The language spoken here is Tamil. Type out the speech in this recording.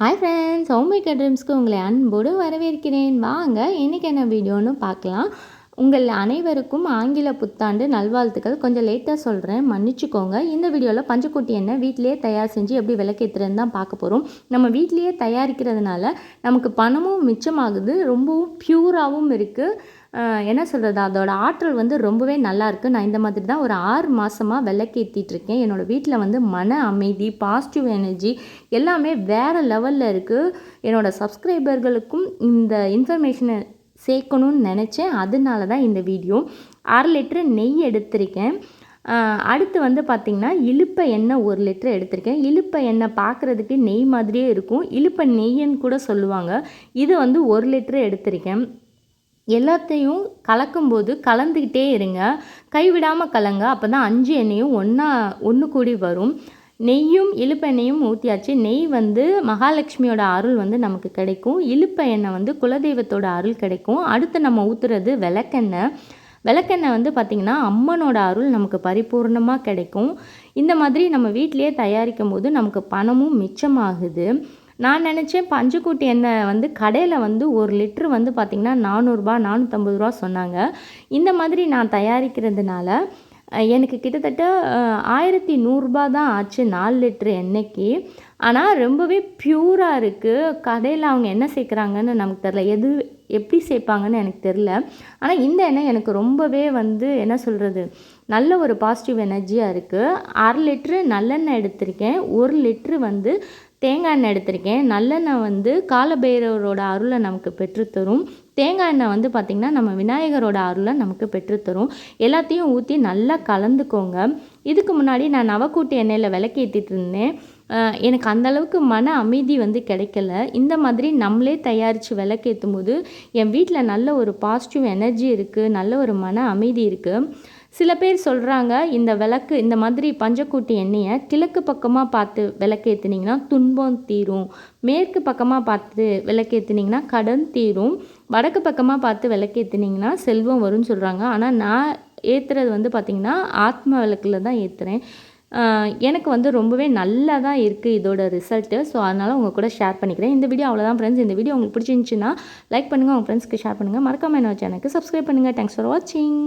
ஹாய் ஃப்ரெண்ட்ஸ் ஹோம்மேக்கர் ட்ரீம்ஸ்க்கு உங்களை அன்போடு வரவேற்கிறேன். வாங்க இன்றைக்கி என்ன வீடியோன்னு பார்க்கலாம். உங்கள் அனைவருக்கும் ஆங்கில புத்தாண்டு நல்வாழ்த்துக்கள். கொஞ்சம் லேட்டாக சொல்கிறேன் மன்னிச்சுக்கோங்க. இந்த வீடியோவில் பஞ்சக்குட்டி எண்ணெய் வீட்டிலேயே தயார் செஞ்சு எப்படி விளக்கேற்றுறதுன்னு தான் பார்க்க போகிறோம் நம்ம வீட்டிலேயே தயாரிக்கிறதுனால நமக்கு பணமும் மிச்சமாகுது. ரொம்பவும் ப்யூராகவும் இருக்குது என்ன சொல்கிறது அதோடய ஆற்றல் வந்து ரொம்பவே நல்லாயிருக்கு நான் இந்த மாதிரி தான் ஒரு ஆறு மாதமாக விளக்கேற்றிட்டுருக்கேன் என்னோடய வீட்டில் வந்து மன அமைதி பாசிட்டிவ் எனர்ஜி எல்லாமே வேறு லெவலில் இருக்குது என்னோடய சப்ஸ்கிரைபர்களுக்கும் இந்த இன்ஃபர்மேஷனை சேர்க்கணுன்னு நினச்சேன். அதனால தான் இந்த வீடியோ அரை லிட்ரு நெய் எடுத்திருக்கேன். அடுத்து வந்து பார்த்திங்கன்னா இழுப்பை எண்ணெய் ஒரு லிட்டர் எடுத்திருக்கேன். இழுப்பை எண்ணெய் பார்க்குறதுக்கு நெய் மாதிரியே இருக்கும். இழுப்பை நெய்ன்னு கூட சொல்லுவாங்க. இது வந்து ஒரு லிட்டரு எடுத்திருக்கேன். எல்லாத்தையும் கலக்கும்போது கலந்துக்கிட்டே இருங்க. கைவிடாமல் கலங்க. அப்போ தான் அஞ்சு எண்ணெயும் ஒன்றா ஒன்று கூடி வரும். நெய்யும் இழுப்பெண்ணையும் ஊற்றியாச்சு நெய் வந்து மகாலட்சுமியோட அருள் வந்து நமக்கு கிடைக்கும். இழுப்ப எண்ணெய் வந்து குலதெய்வத்தோட அருள் கிடைக்கும். அடுத்து நம்ம ஊற்றுறது விளக்கெண்ணெய். விளக்கெண்ணெய் வந்து பார்த்திங்கன்னா அம்மனோட அருள் நமக்கு பரிபூர்ணமாக கிடைக்கும். இந்த மாதிரி நம்ம வீட்டிலையே தயாரிக்கும் போது நமக்கு பணமும் மிச்சமாகுது. நான் நினச்சேன் பஞ்சுக்கூட்டி எண்ணெய் வந்து கடையில் வந்து ஒரு லிட்ரு வந்து பார்த்திங்கன்னா நானூறுரூபா நானூற்றம்பது ரூபா சொன்னாங்க. இந்த மாதிரி நான் தயாரிக்கிறதுனால எனக்கு கிட்டத்தட்ட ஆயிரத்தி நூறுரூபா தான் ஆச்சு நாலு லிட்ரு எண்ணெய்க்கு. ஆனால் ரொம்பவே ப்யூராக இருக்குது கடையில் அவங்க என்ன சேர்க்குறாங்கன்னு நமக்கு தெரில எது எப்படி சேர்ப்பாங்கன்னு எனக்கு தெரில ஆனால் இந்த எண்ணெய் எனக்கு ரொம்பவே வந்து என்ன சொல்கிறது நல்ல ஒரு பாசிட்டிவ் எனர்ஜியாக இருக்குது அரை லிட்ரு நல்லெண்ணெய் எடுத்திருக்கேன். ஒரு லிட்ரு வந்து தேங்காய் எண்ணெய் எடுத்திருக்கேன். நல்லெண்ணெய் வந்து காலபைரவரோட அருளை நமக்கு பெற்றுத்தரும். தேங்காய் எண்ணெய் வந்து பார்த்திங்கன்னா நம்ம விநாயகரோட அருளை நமக்கு பெற்றுத்தரும். எல்லாத்தையும் ஊற்றி நல்லா கலந்துக்கோங்க. இதுக்கு முன்னாடி நான் நவக்கூட்டு எண்ணெயில் விளக்கேற்றிட்டு இருந்தேன். எனக்கு அந்தளவுக்கு மன அமைதி வந்து கிடைக்கல. இந்த மாதிரி நம்மளே தயாரித்து விளக்கேற்றும் போது என் வீட்டில் நல்ல ஒரு பாசிட்டிவ் எனர்ஜி இருக்குது நல்ல ஒரு மன அமைதி இருக்குது சில பேர் சொல்கிறாங்க இந்த விளக்கு இந்த மாதிரி பஞ்சக்கூட்டி எண்ணெயை கிழக்கு பக்கமாக பார்த்து விளக்கேற்றுனீங்கன்னா துன்பம் தீரும். மேற்கு பக்கமாக பார்த்து விளக்கேற்றுனீங்கன்னா கடன் தீரும். வடக்கு பக்கமாக பார்த்து விளக்கேற்றுனீங்கன்னா செல்வம் வரும்னு சொல்கிறாங்க ஆனால் நான் ஏற்றுறது வந்து பார்த்திங்கன்னா ஆத்ம விளக்கில் தான் ஏற்றுறேன் எனக்கு வந்து ரொம்பவே நல்லா தான் இருக்குது இதோட ரிசல்ட்டு ஸோ அதனால் உங்கள் கூட ஷேர் பண்ணிக்கிறேன். இந்த வீடியோ அவ்வளோதான் ஃப்ரெண்ட்ஸ் இந்த வீடியோ உங்களுக்கு பிடிச்சிருந்துச்சின்னா லைக் பண்ணுங்கள் உங்கள் ஃப்ரெண்ட்ஸ்க்கு ஷேர் பண்ணுங்கள் மறக்காமல் என்னோட சேனலுக்கு சப்ஸ்கிரைப் பண்ணுங்கள் தேங்க்ஸ் ஃபார் வாட்சிங்